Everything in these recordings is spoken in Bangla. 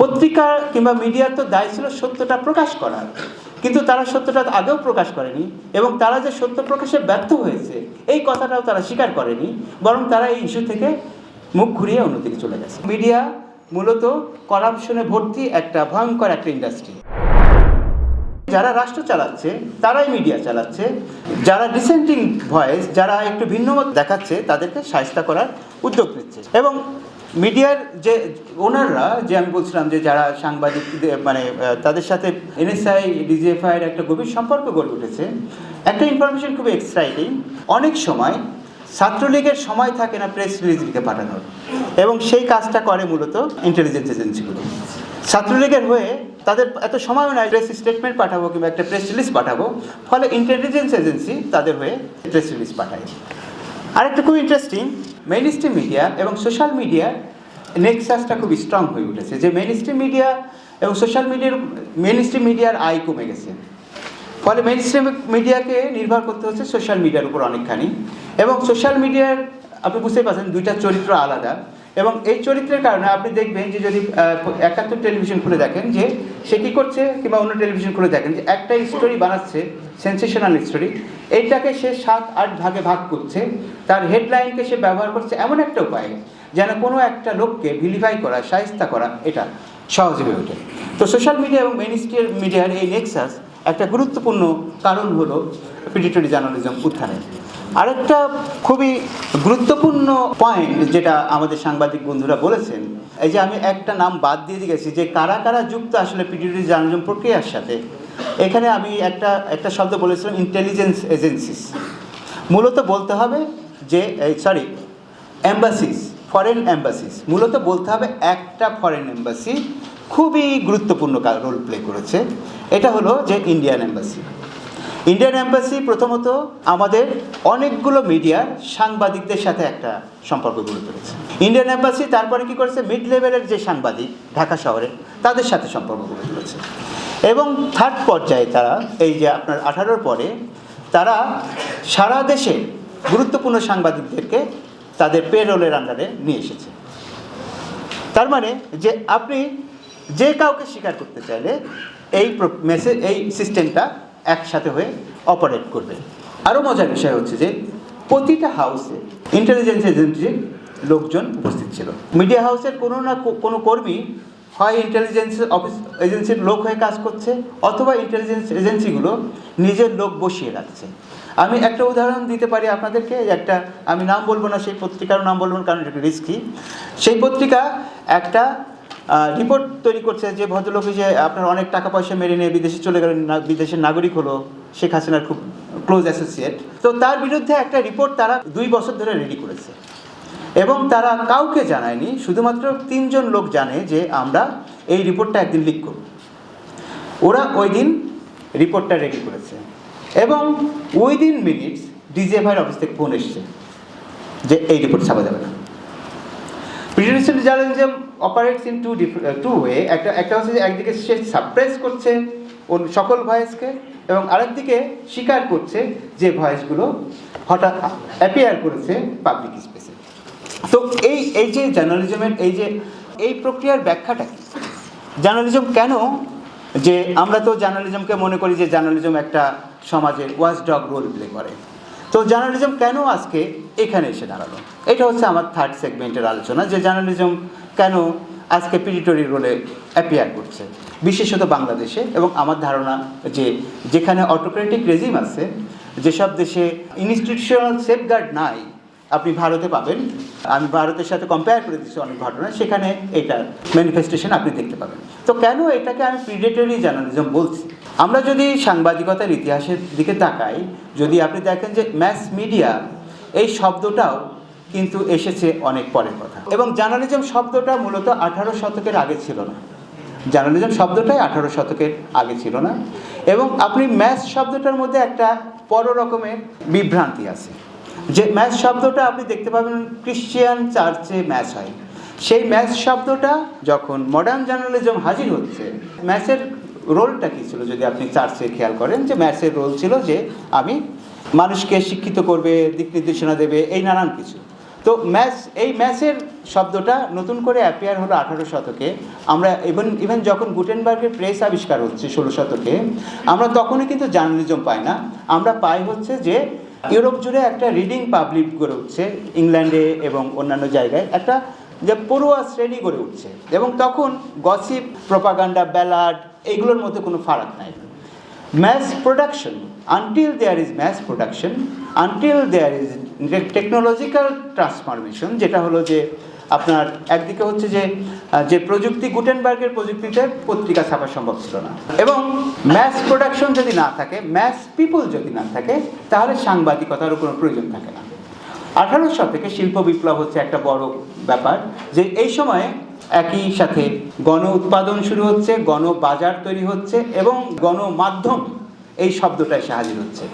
পত্রিকা কিংবা মিডিয়ার তো দায় ছিল সত্যটা প্রকাশ করার। কিন্তু তারা সত্যটা আগেও প্রকাশ করেনি এবং তারা যে সত্য প্রকাশে ব্যর্থ হয়েছে, এই কথাটাও তারা স্বীকার করেনি, বরং তারা এই ইস্যু থেকে মুখ ঘুরিয়ে অন্যদিকে চলে গেছে। মিডিয়া মূলত করাপশনে ভর্তি একটা ভয়ঙ্কর একটা ইন্ডাস্ট্রি যারা রাষ্ট্র চালাচ্ছে, তারাই মিডিয়া চালাচ্ছে। যারা ডিসেন্টিং ভয়েস যারা একটু ভিন্নমত দেখাচ্ছে, তাদেরকে সাহিস্তা করার উদ্যোগ নিচ্ছে। এবং মিডিয়ার যে ওনাররা, যে আমি বলছিলাম যে যারা সাংবাদিক মানে তাদের সাথে এনএসআই ডিজিএফআই এর একটা গভীর সম্পর্ক গড়ে উঠেছে, একটা ইনফরমেশন খুবই এক্সাইটিং অনেক সময় ছাত্রলীগের সময় থাকে না প্রেস রিলিজ লিখে পাঠানোর, এবং সেই কাজটা করে মূলত ইন্টেলিজেন্স এজেন্সিগুলো ছাত্রলীগের হয়ে তাদের এত সময়ও নয় প্রেস স্টেটমেন্ট পাঠাবো কিংবা একটা প্রেস রিলিজ পাঠাবো, ফলে ইন্টেলিজেন্স এজেন্সি তাদের হয়ে প্রেস রিলিজ পাঠায়। আরেকটা খুব ইন্টারেস্টিং মেইন স্ট্রিম মিডিয়া এবং সোশ্যাল মিডিয়া নেক্সাসটা খুব স্ট্রং হয়ে উঠেছে। যে মেইন স্ট্রিম মিডিয়া এবং সোশ্যাল মিডিয়ার মেন স্ট্রিম মিডিয়ার আয় কমে গেছে। ফলে মেন স্ট্রিম মিডিয়াকে নির্ভর করতে হচ্ছে সোশ্যাল মিডিয়ার উপর অনেকখানি। এবং সোশ্যাল মিডিয়ার আপনি বুঝতেই পারছেন, দুইটা চরিত্র আলাদা। এবং এই চরিত্রের কারণে আপনি দেখবেন যে যদি একাত্তর টেলিভিশন খুলে দেখেন যে সে কী করছে কিংবা অন্য টেলিভিশন খুলে দেখেন যে একটা স্টোরি বানাচ্ছে সেন্সেশনাল স্টোরি এইটাকে সে সাত, আট ভাগে ভাগ করছে। তার হেডলাইনকে সে ব্যবহার করছে এমন একটা উপায়ে যেন কোনো একটা লোককে ভিলিফাই করা, সাহিস্তা করা এটা সহজ হয়ে ওঠে। তো সোশ্যাল মিডিয়া এবং মেন মিডিয়ার এই নেক্সাস একটা গুরুত্বপূর্ণ কারণ হলো পিডিটরি জার্নালিজম উত্থানের আরেকটা খুবই গুরুত্বপূর্ণ পয়েন্ট যেটা আমাদের সাংবাদিক বন্ধুরা বলেছেন, এই যে আমি একটা নাম বাদ দিয়ে গেছি যে কারা কারা যুক্ত আসলে পিডিটরি জার্নালিজম প্রক্রিয়ার সাথে। এখানে আমি একটা একটা শব্দ বলেছিলাম ইন্টেলিজেন্স এজেন্সিস মূলত বলতে হবে যে সরি অ্যাম্বাসিস ফরেন অ্যাম্বাসিস মূলত বলতে হবে একটা ফরেন অ্যাম্বাসি খুবই গুরুত্বপূর্ণ রোল প্লে করেছে। এটা হলো যে ইন্ডিয়ান অ্যাম্বাসি ইন্ডিয়ান অ্যাম্বাসি প্রথমত আমাদের অনেকগুলো মিডিয়ার সাংবাদিকদের সাথে একটা সম্পর্ক গড়ে তুলেছে। ইন্ডিয়ান অ্যাম্বাসি তারপরে কি করেছে? মিড লেভেলের যে সাংবাদিক ঢাকা শহরে, তাদের সাথে সম্পর্ক গড়ে তুলেছে। এবং থার্ড পর্যায়ে তারা, এই যে আপনার আঠারোর পরে, তারা সারা দেশে গুরুত্বপূর্ণ সাংবাদিকদেরকে তাদের পে রোলের আন্ডারে নিয়ে এসেছে। তার মানে যে আপনি যে কাউকে স্বীকার করতে চাইলে, এই মেসেজ এই সিস্টেমটা একসাথে হয়ে অপারেট করবে। আরও মজার বিষয় হচ্ছে যে, প্রতিটা হাউসে ইন্টেলিজেন্স এজেন্সির লোকজন উপস্থিত ছিল। মিডিয়া হাউসের কোনো না কোনো কর্মী হয় ইন্টেলিজেন্স অফিস এজেন্সির লোক হয়ে কাজ করছে, অথবা ইন্টেলিজেন্স এজেন্সিগুলো নিজের লোক বসিয়ে রাখছে। আমি একটা উদাহরণ দিতে পারি আপনাদেরকে, একটা, আমি নাম বলব না, সেই পত্রিকার নাম বলব না, কারণ এটা রিস্কি সেই পত্রিকা একটা রিপোর্ট তৈরি করছে যে ভদ্রলোক যে আপনার অনেক টাকা পয়সা মেরে নিয়ে বিদেশে চলে গেলেন বিদেশের নাগরিক হলো শেখ হাসিনার খুব ক্লোজ অ্যাসোসিয়েট তো তার বিরুদ্ধে একটা রিপোর্ট তারা দুই বছর ধরে রেডি করেছে। এবং তারা কাউকে জানায়নি, শুধুমাত্র তিনজন লোক জানে যে আমরা এই রিপোর্টটা একদিন লিক করব। ওরা ওই দিন রিপোর্টটা রেডি করেছে। এবং উইদিন মিনিটস ডিজিএফআইয়ের অফিস থেকে ফোন এসছে যে এই রিপোর্ট ছাপা যাবে না। Pretension journalism operates in two two way একটা একটা হচ্ছে যে একদিকে সে সাপ্রেস করছে ওর সকল ভয়েসকে এবং আরেকদিকে স্বীকার করছে যে ভয়েসগুলো হঠাৎ অ্যাপিয়ার করেছে পাবলিক স্পেসে তো এই এই যে জার্নালিজমের এই যে, এই প্রক্রিয়ার ব্যাখ্যাটা কি জার্নালিজম কেন? যে আমরা তো জার্নালিজমকে মনে করি যে জার্নালিজম একটা সমাজের ওয়াচ ডগ রোল প্লে করে। তো জার্নালিজম কেন আজকে এখানে এসে দাঁড়াল? এটা হচ্ছে আমার থার্ড সেগমেন্টের আলোচনা, যে জার্নালিজম কেন আজকে পিডিটরি রোলে অ্যাপিয়ার করছে। বিশেষত বাংলাদেশে এবং আমার ধারণা যে যেখানে অটোক্রেটিক রেজিম আছে, যেসব দেশে ইনস্টিটিউশনাল সেফগার্ড নাই, আপনি ভারতে পাবেন। আমি ভারতের সাথে কম্পেয়ার করে দিচ্ছি অনেক ঘটনা, সেখানে এটার ম্যানিফেস্টেশন আপনি দেখতে পাবেন। তো কেন এটাকে আমি প্রিডেটরি জার্নালিজম বলছি? আমরা যদি সাংবাদিকতার ইতিহাসের দিকে তাকাই, যদি আপনি দেখেন যে ম্যাস মিডিয়া এই শব্দটাও কিন্তু এসেছে অনেক পরের কথা। এবং জার্নালিজম শব্দটা মূলত আঠারো শতকের আগে ছিল না। জার্নালিজম শব্দটাই আঠারো শতকের আগে ছিল না। এবং আপনি ম্যাথ শব্দটার মধ্যে একটা বড় রকমের বিভ্রান্তি আছে। যে ম্যাথ শব্দটা আপনি দেখতে পাবেন ক্রিশ্চিয়ান চার্চে ম্যাচ হয়। সেই ম্যাথ শব্দটা যখন মডার্ন জার্নালিজম হাজির হচ্ছে ম্যাথের রোলটা কী ছিল? যদি আপনি চার্চে খেয়াল করেন যে ম্যাথের রোল ছিল যে আমি মানুষকে শিক্ষিত করবে, দিক নির্দেশনা দেবে, এই নানান কিছু। তো ম্যাচ এই ম্যাচের শব্দটা নতুন করে অ্যাপিয়ার হলো আঠারো শতকে। আমরা ইভেন ইভেন যখন গুটেনবার্গের প্রেস আবিষ্কার হচ্ছে ষোলো শতকে, আমরা তখনই কিন্তু জার্নালিজম পাই না। আমরা পাই হচ্ছে যে ইউরোপ জুড়ে একটা রিডিং পাবলিক গড়ে উঠছে, ইংল্যান্ডে এবং অন্যান্য জায়গায়। একটা যে পড়ুয়া শ্রেণি গড়ে উঠছে। এবং তখন গসিপ প্রপাগান্ডা ব্যালাড এইগুলোর মধ্যে কোনো ফারাক নাই। Mass production until there is mass production until there is technological transformation, যেটা হলো যে আপনার একদিকে হচ্ছে যে যে প্রযুক্তি, গুটেনবার্গের প্রযুক্তিতে পত্রিকা ছাপা সম্ভব ছিল না। এবং ম্যাস প্রোডাকশন যদি না থাকে ম্যাস পিপল যদি না থাকে, তাহলে সাংবাদিকতারও কোনো প্রয়োজন থাকে না। আঠারো শতকে শিল্প বিপ্লব হচ্ছে একটা বড় ব্যাপার, যে এই সময়ে একই সাথে গণ উৎপাদন শুরু হচ্ছে, গণ বাজার তৈরি হচ্ছে এবং গণমাধ্যম এই শব্দটা এসে হাজির হচ্ছে।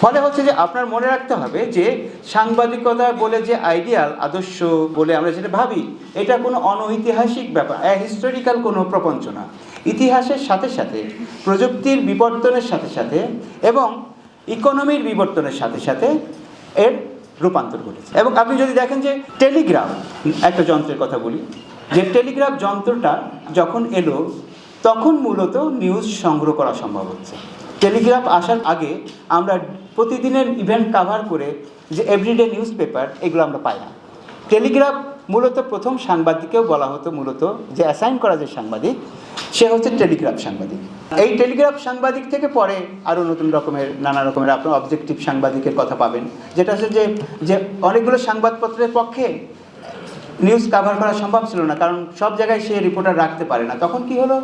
ফলে হচ্ছে যে আপনার মনে রাখতে হবে যে সাংবাদিকতা বলে যে আইডিয়াল, আদর্শ বলে আমরা যেটা ভাবি, এটা কোনো অনৈতিহাসিক ব্যাপার হিস্টোরিক্যাল কোনো প্রপঞ্চ না। ইতিহাসের সাথে সাথে, প্রযুক্তির বিবর্তনের সাথে সাথে এবং ইকোনমির বিবর্তনের সাথে সাথে এর রূপান্তর ঘটেছে। এবং আপনি যদি দেখেন যে টেলিগ্রাফ একটা যন্ত্রের কথা বলি যে টেলিগ্রাফ যন্ত্রটা যখন এলো, তখন মূলত নিউজ সংগ্রহ করা সম্ভব হচ্ছে। টেলিগ্রাফ আসার আগে আমরা প্রতিদিনের ইভেন্ট কাভার করে যে এভরিডে নিউজ পেপার এগুলো আমরা পাই না। টেলিগ্রাফ মূলত প্রথম সাংবাদিককেও বলা হতো, মূলত যে অ্যাসাইন করা যে সাংবাদিক, সে হচ্ছে টেলিগ্রাফ সাংবাদিক। এই টেলিগ্রাফ সাংবাদিক থেকে পরে আরও নতুন রকমের, নানা রকমের আপনার অবজেক্টিভ সাংবাদিকের কথা পাবেন, যেটা হচ্ছে যে যে অনেকগুলো সংবাদপত্রের পক্ষে নিউজ কাভার করা সম্ভব ছিল না, কারণ সব জায়গায় সে রিপোর্টার রাখতে পারে না। তখন কি হলো?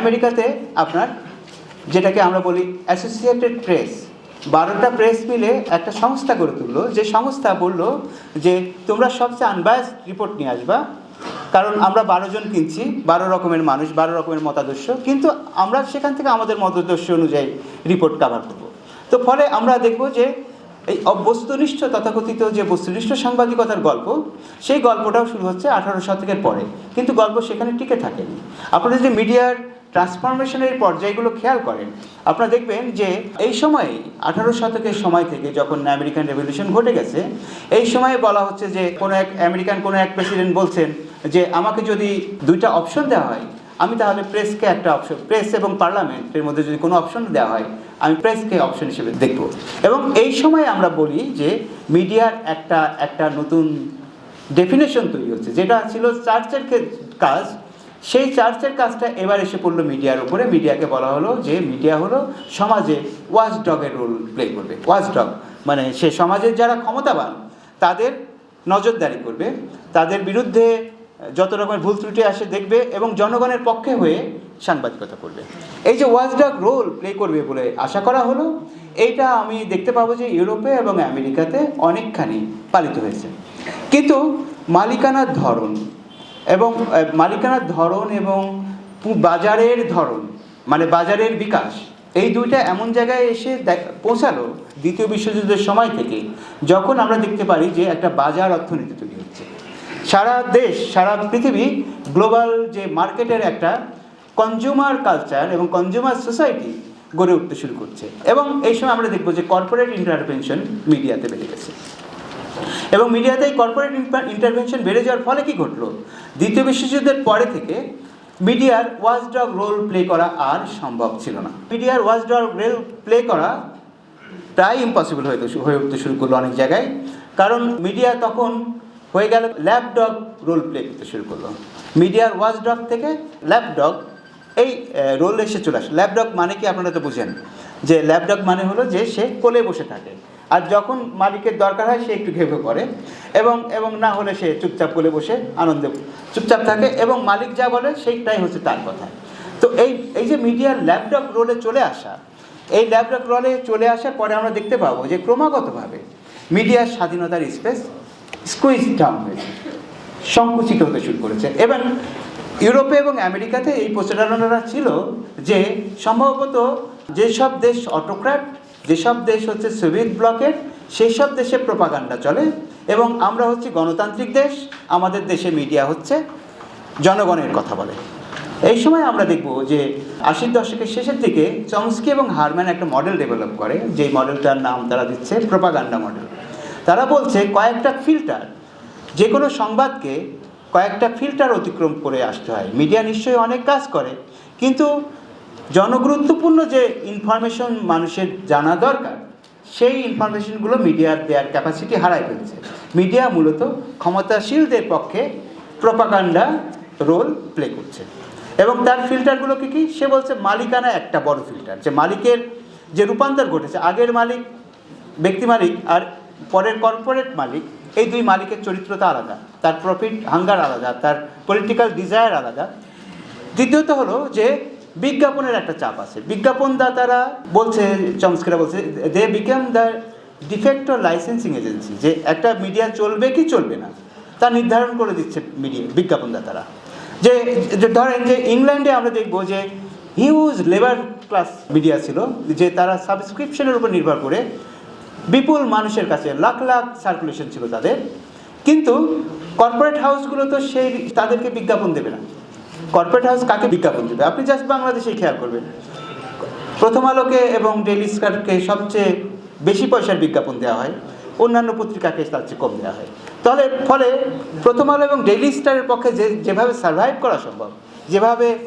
আমেরিকাতে আপনার, যেটাকে আমরা বলি অ্যাসোসিয়েটেড প্রেস বারোটা প্রেস মিলে একটা সংস্থা গড়ে তুললো, যে সংস্থা বলল যে তোমরা সবচেয়ে আনবায়াস রিপোর্ট নিয়ে আসবা, কারণ আমরা বারো জন কিনছি, বারো রকমের মানুষ, বারো রকমের মতাদর্শ, কিন্তু আমরা সেখান থেকে আমাদের মতাদর্শ অনুযায়ী রিপোর্ট কাভার করব। তো ফলে আমরা দেখব যে এই বস্তুনিষ্ঠ তথাকথিত যে বস্তুনিষ্ঠ সাংবাদিকতার গল্প, সেই গল্পটাও শুরু হচ্ছে আঠারো শতকের পরে। কিন্তু গল্প সেখানে টিকে থাকেনি। আপনারা যদি মিডিয়ার ট্রান্সফরমেশনের পর্যায়গুলো খেয়াল করেন, আপনারা দেখবেন যে এই সময়ে, আঠারো শতকের সময় থেকে যখন আমেরিকান রেভলিউশন ঘটে গেছে, এই সময়ে বলা হচ্ছে যে কোনো এক আমেরিকান কোনো এক প্রেসিডেন্ট বলছেন যে, আমাকে যদি দুইটা অপশন দেওয়া হয় আমি তাহলে প্রেসকে একটা অপশন প্রেস এবং পার্লামেন্টের মধ্যে যদি কোনো অপশন দেওয়া হয়, আমি প্রেসকে অপশন হিসেবে দেখব। এবং এই সময় আমরা বলি যে মিডিয়ার একটা একটা নতুন ডেফিনেশন তৈরি হচ্ছে, যেটা ছিল চার্চের কাজ। সেই চার্চের কাজটা এবার এসে পড়ল মিডিয়ার উপরে। মিডিয়াকে বলা হলো যে মিডিয়া হলো সমাজে ওয়াচ ডগের রোল প্লে করবে। ওয়াচ ডগ মানে সে সমাজের যারা ক্ষমতাবান, তাদের নজরদারি করবে। তাদের বিরুদ্ধে যত রকমের ভুল ত্রুটি আসে দেখবে এবং জনগণের পক্ষে হয়ে সাংবাদিকতা করবে। এই যে ওয়াচডগ রোল প্লে করবে বলে আশা করা হলো, এইটা আমি দেখতে পাবো যে ইউরোপে এবং আমেরিকাতে অনেকখানি পালিত হয়েছে। কিন্তু মালিকানার ধরন এবং মালিকানার ধরন এবং বাজারের ধরন মানে বাজারের বিকাশ, এই দুইটা এমন জায়গায় এসে পৌঁছালো দ্বিতীয় বিশ্বযুদ্ধের সময় থেকে, যখন আমরা দেখতে পারি যে একটা বাজার অর্থনীতি তৈরি সারা দেশ, সারা পৃথিবী গ্লোবাল যে মার্কেটের একটা কনজিউমার কালচার এবং কনজিউমার সোসাইটি গড়ে উঠতে শুরু করছে। এবং এই সময় আমরা দেখব যে কর্পোরেট ইন্টারভেনশন মিডিয়াতে বেড়ে গেছে। এবং মিডিয়াতে এই কর্পোরেট ইন্টারভেনশন বেড়ে যাওয়ার ফলে কি ঘটলো? দ্বিতীয় বিশ্বযুদ্ধের পরে থেকে মিডিয়ার ওয়াচডগ রোল প্লে করা আর সম্ভব ছিল না। মিডিয়ার ওয়াচডগ রোল প্লে করা প্রায় ইম্পসিবল হয়ে হয়ে উঠতে শুরু করল অনেক জায়গায়। কারণ মিডিয়া তখন হয়ে গেল ল্যাপডগ রোল প্লে করতে শুরু করল। মিডিয়ার ওয়াচডগ থেকে ল্যাপডগ এই রোল এসে চলে আসে। ল্যাপডগ মানে কি আপনারা তো বুঝেন? যে ল্যাপডগ মানে হলো যে সে কোলে বসে থাকে। আর যখন মালিকের দরকার হয়, সে একটু ঘেঘে করে এবং এবং না হলে সে চুপচাপ কোলে বসে আনন্দে, চুপচাপ থাকে এবং মালিক যা বলে, সেইটাই হচ্ছে তার কথা। তো এই এই যে মিডিয়ার ল্যাপডগ রোলে চলে আসা, এই ল্যাপটপ রোলে চলে আসার পরে আমরা দেখতে পাবো যে ক্রমাগতভাবে মিডিয়ার স্বাধীনতার স্পেস স্কুইজ ডাউন হয়েছে, সংকুচিত হতে শুরু করেছে। এবং ইউরোপে এবং আমেরিকাতে এই প্রচারণাটা ছিল যে সম্ভবত যেসব দেশ অটোক্র্যাট যেসব দেশ হচ্ছে সোভিয়েত ব্লকের সেই সব দেশে প্রপাগান্ডা চলে এবং আমরা হচ্ছে গণতান্ত্রিক দেশ, আমাদের দেশে মিডিয়া হচ্ছে জনগণের কথা বলে। এই সময় আমরা দেখব যে আশির দশকের শেষের দিকে চমস্কি এবং হারম্যান একটা মডেল ডেভেলপ করে, যেই মডেলটার নাম তারা দিচ্ছে প্রপাগান্ডা মডেল তারা বলছে কয়েকটা ফিল্টার যে কোনো সংবাদকে কয়েকটা ফিল্টার অতিক্রম করে আসতে হয়। মিডিয়া নিশ্চয়ই অনেক কাজ করে, কিন্তু জনগুরুত্বপূর্ণ যে ইনফরমেশন মানুষের জানা দরকার, সেই ইনফরমেশনগুলো মিডিয়ার দেওয়ার ক্যাপাসিটি হারাই ফেলছে। মিডিয়া মূলত ক্ষমতাশীলদের পক্ষে প্রপাকাণ্ডা রোল প্লে করছে। এবং তার ফিল্টারগুলোকে কি? সে বলছে মালিকানা একটা বড় ফিল্টার যে মালিকের যে রূপান্তর ঘটেছে, আগের মালিক, ব্যক্তি মালিক আর পরের কর্পোরেট মালিক, এই দুই মালিকের চরিত্রতা আলাদা। তার প্রফিট হাঙ্গার আলাদা, তার পলিটিক্যাল ডিজায়ার আলাদা। দ্বিতীয়ত হলো যে, বিজ্ঞাপনের একটা চাপ আছে। বিজ্ঞাপনদাতারা বলছে চমস্কিরা বলছে they become the de facto licensing agency যে একটা মিডিয়া চলবে কি চলবে না, তা নির্ধারণ করে দিচ্ছে মিডিয়া বিজ্ঞাপনদাতারা। যে যে ধরেন যে ইংল্যান্ডে আমরা দেখব যে হিউজ লেবার ক্লাস মিডিয়া ছিল, যে তারা সাবস্ক্রিপশনের উপর নির্ভর করে বিপুল মানুষের কাছে লাখ লাখ সার্কুলেশন ছিল তাদের। কিন্তু কর্পোরেট হাউসগুলো তো সেই তাদেরকে বিজ্ঞাপন দেবে না। কর্পোরেট হাউস কাকে বিজ্ঞাপন দেবে? আপনি জাস্ট বাংলাদেশেই খেয়াল করবেন। প্রথম আলোকে এবং ডেইলি স্টারকে সবচেয়ে বেশি পয়সার বিজ্ঞাপন দেওয়া হয়। অন্যান্য পত্রিকাকে তার চেয়ে কম দেওয়া হয়। তাহলে ফলে প্রথম আলো এবং ডেইলি স্টারের পক্ষে যে, যেভাবে সার্ভাইভ করা সম্ভব, যেভাবে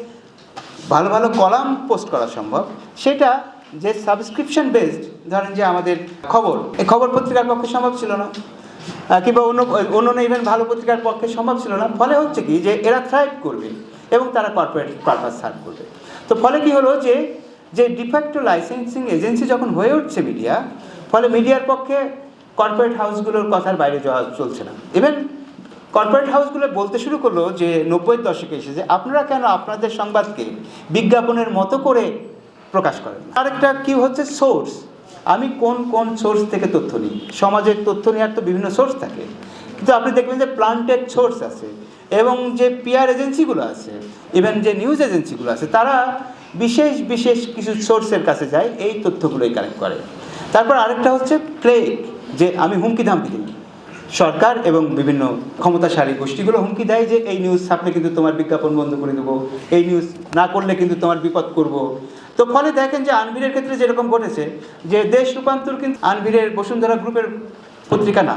ভালো ভালো কলাম পোস্ট করা সম্ভব, সেটা যে সাবস্ক্রিপশন বেসড ধরেন যে আমাদের খবর, এই খবর পত্রিকার পক্ষে সম্ভব ছিল না। কিংবা অন্য অন্য ইভেন ভালো পত্রিকার পক্ষে সম্ভব ছিল না। ফলে হচ্ছে কি যে এরা থ্রাইভ করবে এবং তারা কর্পোরেট পারপাস সার্ভ করবে। তো ফলে কি হলো যে যে ডিফ্যাক্টো লাইসেন্সিং এজেন্সি যখন হয়ে উঠছে মিডিয়া ফলে মিডিয়ার পক্ষে কর্পোরেট হাউসগুলোর কথার বাইরে যাওয়া চলছে না। ইভেন কর্পোরেট হাউসগুলো বলতে শুরু করল যে নব্বইয়ের দশকে এসে যে আপনারা কেন আপনাদের সংবাদকে বিজ্ঞাপনের মতো করে প্রকাশ করেন আরেকটা কি হচ্ছে? সোর্স আমি কোন কোন সোর্স থেকে তথ্য নিই? সমাজের তথ্য নেওয়ার তো বিভিন্ন সোর্স থাকে। কিন্তু আপনি দেখবেন যে প্লান্টেড সোর্স আছে এবং যে পিআর এজেন্সিগুলো আছে ইভেন যে নিউজ এজেন্সিগুলো আছে, তারা বিশেষ বিশেষ কিছু সোর্সের কাছে যায়, এই তথ্যগুলোই কালেক্ট করে। তারপর আরেকটা হচ্ছে প্লেগ যে আমি হুমকি ধামকি দিই। সরকার এবং বিভিন্ন ক্ষমতাশালী গোষ্ঠীগুলো হুমকি দেয় যে, এই নিউজ ছাপলে কিন্তু তোমার বিজ্ঞাপন বন্ধ করে দেবো। এই নিউজ না করলে কিন্তু তোমার বিপদ করব। তো ফলে দেখেন যে আনভিরের ক্ষেত্রে যেরকম ঘটেছে, যে দেশ রূপান্তর কিন্তু আনভিরের বসুন্ধরা গ্রুপের পত্রিকা না।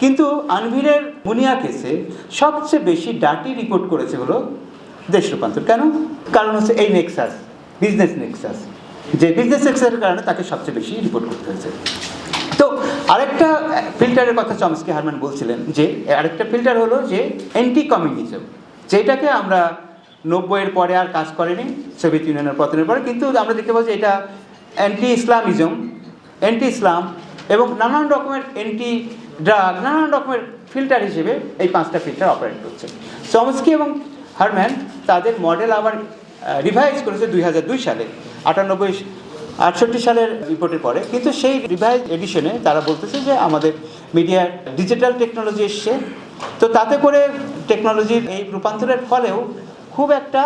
কিন্তু আনভিরের মুনিয়া কেসে সবচেয়ে বেশি ডাটি রিপোর্ট করেছে হলো দেশ রূপান্তর। কেন? কারণ হচ্ছে এই নেক্সাস বিজনেস নেক্সাস যে বিজনেস নেক্সাসের কারণে তাকে সবচেয়ে বেশি রিপোর্ট করতে হয়েছে। তো আরেকটা ফিল্টারের কথা চমস্কি হারম্যান বলছিলেন যে, আরেকটা ফিল্টার হলো যে অ্যান্টি কমিউনিজম যেটাকে আমরা নব্বইয়ের পরে আর কাজ করেনি সোভিয়েত ইউনিয়নের পতনের পরে, কিন্তু আমরা দেখতে পাচ্ছি এটা অ্যান্টি ইসলামিজম অ্যান্টি ইসলাম এবং নানান রকমের অ্যান্টি ড্রাগ নানান রকমের ফিল্টার হিসেবে এই পাঁচটা ফিল্টার অপারেট করছে। চমস্কি এবং হারম্যান তাদের মডেল আবার রিভাইজ করেছে দুই হাজার দুই সালে, আটানব্বই, আটষট্টি সালের রিপোর্টের পরে। কিন্তু সেই রিভাইজ এডিশনে তারা বলতেছে যে আমাদের মিডিয়ার ডিজিটাল টেকনোলজি এসছে। তো তাতে করে টেকনোলজির এই রূপান্তরের ফলেও খুব একটা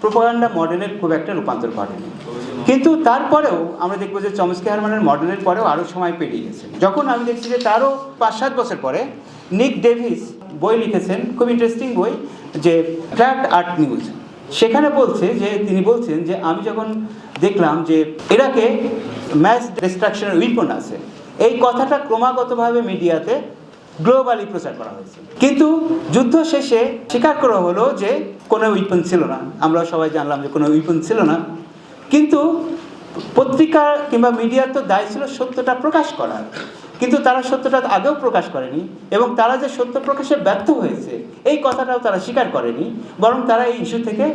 প্রোপাগান্ডা মডেলের খুব একটা রূপান্তর ঘটেনি। কিন্তু তারপরেও আমরা দেখব যে চমস্কি হারমানের মডেলের পরেও আরও সময় পেরিয়ে গেছে। যখন আমি দেখছি যে তারও পাঁচ সাত বছর পরে নিক ডেভিস বই লিখেছেন, খুব ইন্টারেস্টিং বই, যে ফ্যাক্ট আর্ট নিউজ। সেখানে বলছে যে, তিনি বলছেন যে, আমি যখন দেখলাম যে এরাকে ম্যাস ডিস্ট্রাকশনের উইপন আছে, এই কথাটা ক্রমাগতভাবে মিডিয়াতে গ্লোবালি প্রচার করা হয়েছে। কিন্তু যুদ্ধ শেষে স্বীকার করা হলো যে কোনো উইপন ছিল না। আমরা সবাই জানলাম যে কোনো উইপন ছিল না। কিন্তু পত্রিকা কিংবা মিডিয়ার তো দায় ছিল সত্যটা প্রকাশ করার। কিন্তু তারা সত্যটা আগেও প্রকাশ করেনি এবং তারা যে সত্য প্রকাশে ব্যর্থ হয়েছে, এই কথাটাও তারা স্বীকার করেনি। বরং তারা এই ইস্যু থেকে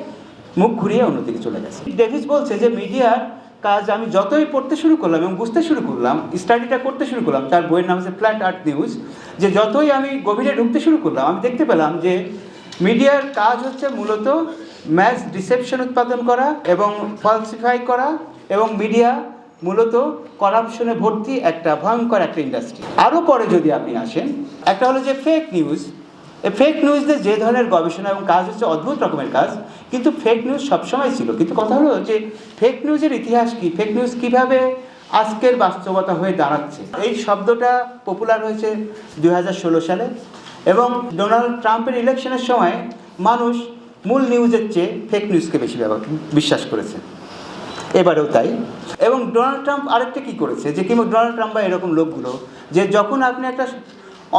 মুখ ঘুরিয়ে অন্যদিকে চলে গেছে। ডেভিস বলছে যে মিডিয়ার কাজ আমি যতই পড়তে শুরু করলাম এবং বুঝতে শুরু করলাম স্টাডিটা করতে শুরু করলাম, তার বইয়ের নাম হচ্ছে ফ্ল্যাট আর্ট নিউজ যে যতই আমি গভীরে ঢুকতে শুরু করলাম, আমি দেখতে পেলাম যে মিডিয়ার কাজ হচ্ছে মূলত ম্যাস ডিসেপশন উৎপাদন করা এবং ফলসিফাই করা এবং মিডিয়া মূলত করাপশনে ভর্তি একটা ভয়ঙ্কর একটা ইন্ডাস্ট্রি আরও পরে যদি আপনি আসেন, একটা হলো যে ফেক নিউজ ফেক নিউজদের যে ধরনের গবেষণা এবং কাজ হচ্ছে অদ্ভুত রকমের কাজ, কিন্তু ফেক নিউজ সবসময় ছিল। কিন্তু কথা হলো যে ফেক নিউজের ইতিহাস কি? ফেক নিউজ কীভাবে আজকের বাস্তবতা হয়ে দাঁড়াচ্ছে? এই শব্দটা পপুলার হয়েছে দু হাজার ষোলো সালে এবং ডোনাল্ড ট্রাম্পের ইলেকশনের সময় মানুষ মূল নিউজের চেয়ে ফেক নিউজকে বেশি বিশ্বাস করেছে। এবারেও তাই। এবং ডোনাল্ড ট্রাম্প আরেকটা কী করেছে? যে কিংবা ডোনাল্ড ট্রাম্প বা এরকম লোকগুলো, যে যখন আপনি একটা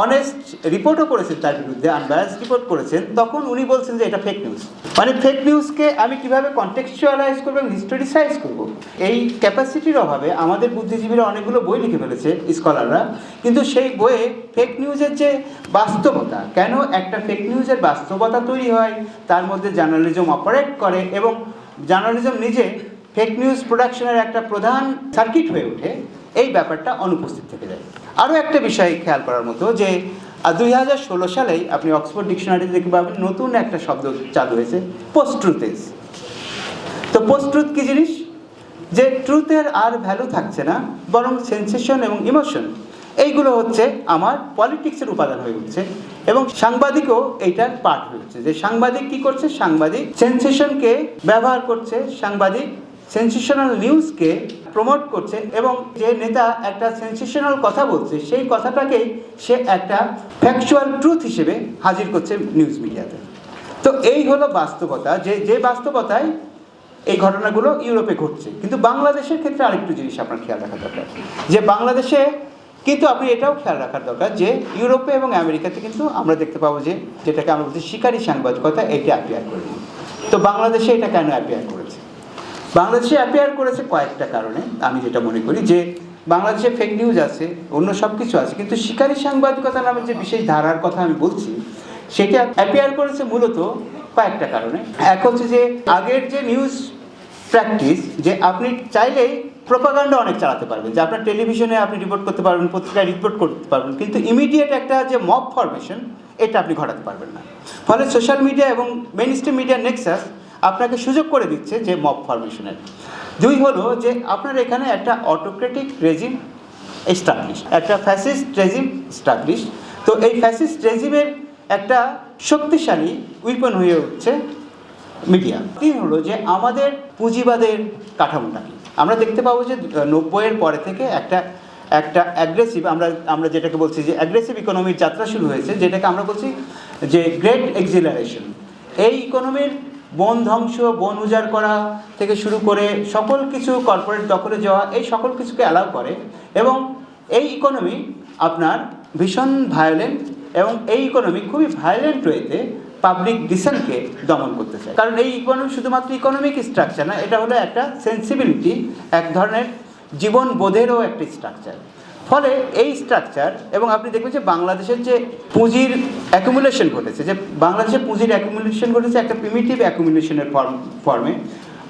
অনেস্ট রিপোর্টও করেছেন তার বিরুদ্ধে আনবায়াস রিপোর্ট করেছেন, তখন উনি বলছেন যে এটা ফেক নিউজ মানে ফেক নিউজকে আমি কীভাবে কন্টেক্সচুয়ালাইজ করব এবং হিস্টোরিসাইজ করব? এই ক্যাপাসিটির অভাবে আমাদের বুদ্ধিজীবীরা অনেকগুলো বই লিখে ফেলেছে স্কলাররা কিন্তু সেই বইয়ে ফেক নিউজের যে বাস্তবতা, কেন একটা ফেক নিউজের বাস্তবতা তৈরি হয়, তার মধ্যে জার্নালিজম অপারেট করে এবং জার্নালিজম নিজে ফেক নিউজ প্রোডাকশনের একটা প্রধান সার্কিট হয়ে ওঠে, এই ব্যাপারটা অনুপস্থিত থেকে যায়। আরও একটা বিষয় খেয়াল করার মতো যে দুই হাজার ষোলো সালেই আপনি অক্সফোর্ড ডিকশনারিতে দেখতে পাবেন নতুন একটা শব্দ চালু হয়েছে পোস্ট তো পোস্ট ট্রুথ কী জিনিস? যে ট্রুথের আর ভ্যালু থাকছে না, বরং সেন্সেশন এবং ইমোশন এইগুলো হচ্ছে আমার পলিটিক্সের উপাদান হয়ে উঠছে এবং সাংবাদিকও এইটার পার্ট হয়ে উঠছে। যে সাংবাদিক কি করছে? সাংবাদিক সেন্সেশনকে ব্যবহার করছে, সাংবাদিক সেন্সেশনাল নিউজকে প্রমোট করছে এবং যে নেতা একটা সেন্সেশনাল কথা বলছে, সেই কথাটাকেই সে একটা ফ্যাকচুয়াল ট্রুথ হিসেবে হাজির করছে নিউজ মিডিয়াতে তো এই হলো বাস্তবতা, যে যে বাস্তবতায় এই ঘটনাগুলো ইউরোপে ঘটছে। কিন্তু বাংলাদেশের ক্ষেত্রে আরেকটু জিনিস আপনার খেয়াল রাখা দরকার। যে বাংলাদেশে কিন্তু আপনি এটাও খেয়াল রাখার দরকার যে, ইউরোপে এবং আমেরিকাতে কিন্তু আমরা দেখতে পাবো যে, যেটাকে আমরা বলছি শিকারী সাংবাদিকতা, এটা অ্যাপিয়ার করেছে তো বাংলাদেশে এটা কেন অ্যাপিয়ার করেছে বাংলাদেশে অ্যাপেয়ার করেছে কয়েকটা কারণে, আমি যেটা মনে করি যে বাংলাদেশে ফেক নিউজ আছে, অন্য সব কিছু আছে, কিন্তু শিকারী সাংবাদিকতা নামে যে বিশেষ ধারার কথা আমি বলছি, সেটা অ্যাপিয়ার করেছে মূলত কয়েকটা কারণে। এক হচ্ছে যে আগের যে নিউজ প্র্যাকটিস যে আপনি চাইলেই প্রোপাগান্ডা অনেক চালাতে পারবেন, যে আপনার টেলিভিশনে আপনি রিপোর্ট করতে পারবেন, পত্রিকায় রিপোর্ট করতে পারবেন, কিন্তু ইমিডিয়েট একটা যে মব ফরমেশন এটা আপনি ঘটাতে পারবেন না। ফলে সোশ্যাল মিডিয়া এবং মেন স্ট্রিম মিডিয়া নেক্সাস আপনাকে সুযোগ করে দিচ্ছে যে মব ফরমেশনের দুই হলো যে আপনার এখানে একটা অটোক্রেটিক রেজিম এস্টাবলিশ একটা ফ্যাসিস্ট রেজিম এস্টাবলিশ তো এই ফ্যাসিস্ট রেজিমের একটা শক্তিশালী উইপন হয়ে উঠছে মিডিয়া তিন হলো যে আমাদের পুঁজিবাদের কাঠামোটা কি আমরা দেখতে পাবো যে নব্বইয়ের পরে থেকে একটা একটা অ্যাগ্রেসিভ আমরা আমরা যেটাকে বলছি যে অ্যাগ্রেসিভ ইকোনমির যাত্রা শুরু হয়েছে, যেটাকে আমরা বলছি যে গ্রেট এক্সিলারেশন এই ইকোনমির বন ধ্বংস, বন উজাড় করা থেকে শুরু করে সকল কিছু কর্পোরেট দখলে যাওয়া, এই সকল কিছুকে অ্যালাউ করে এবং এই ইকোনমি আপনার ভীষণ ভায়োলেন্ট এবং এই ইকোনমি খুবই ভায়োলেন্ট ওয়েতে পাবলিক ডিসেন্টকে দমন করতে চায়। কারণ এই ইকোনমি শুধুমাত্র ইকোনমিক স্ট্রাকচার না, এটা হলো একটা সেন্সিবিলিটি এক ধরনের জীবন বোধেরও একটা স্ট্রাকচার ফলে এই স্ট্রাকচার এবং আপনি দেখবেন যে বাংলাদেশের যে পুঁজির অ্যাকুমুলেশন ঘটেছে, যে বাংলাদেশে পুঁজির অ্যাকুমুলেশন ঘটেছে একটা প্রিমিটিভ অ্যাকুমুলেশনের ফর্ম ফর্মে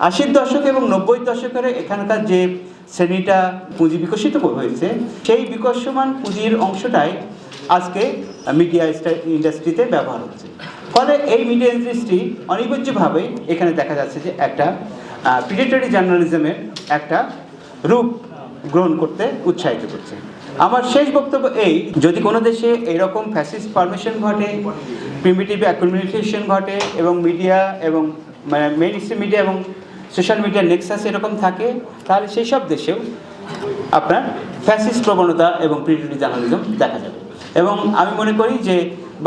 আশির দশক এবং নব্বই দশকের এখানকার যে শ্রেণীটা পুঁজি বিকশিত হয়েছে, সেই বিকশমান পুঁজির অংশটাই আজকে মিডিয়া ইন্ডাস্ট্রিতে ব্যবহার হচ্ছে। ফলে এই মিডিয়া ইন্ডাস্ট্রি অনিবার্যভাবে এখানে দেখা যাচ্ছে যে একটা প্রিডেটরি জার্নালিজমের একটা রূপ গ্রহণ করতে উৎসাহিত করছে। আমার শেষ বক্তব্য এই, যদি কোনো দেশে এরকম ফ্যাসিস ফরমেশন ঘটে প্রিমিটিভ অ্যাকুমিউনিকেশন ঘটে এবং মিডিয়া এবং মানে মেন স্ট্রিম মিডিয়া এবং সোশ্যাল মিডিয়া নেক্সাস এরকম থাকে, তাহলে সেই সব দেশেও আপনার ফ্যাসিস্ট প্রবণতা এবং প্রিটিভ জার্নালিজম দেখা যাবে। এবং আমি মনে করি যে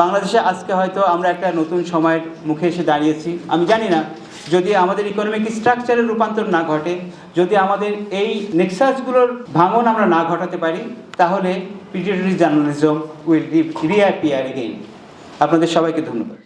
বাংলাদেশে আজকে হয়তো আমরা একটা নতুন সময়ের মুখে এসে দাঁড়িয়েছি। আমি জানি না যদি আমাদের ইকোনমিক স্ট্রাকচারের রূপান্তর না ঘটে, যদি আমাদের এই নেক্সাসগুলোর ভাঙন আমরা না ঘটাতে পারি, তাহলে পিটিটরি জার্নালিজম উইল রিঅ্যাপিয়ার এগেইন আপনাদের সবাইকে ধন্যবাদ।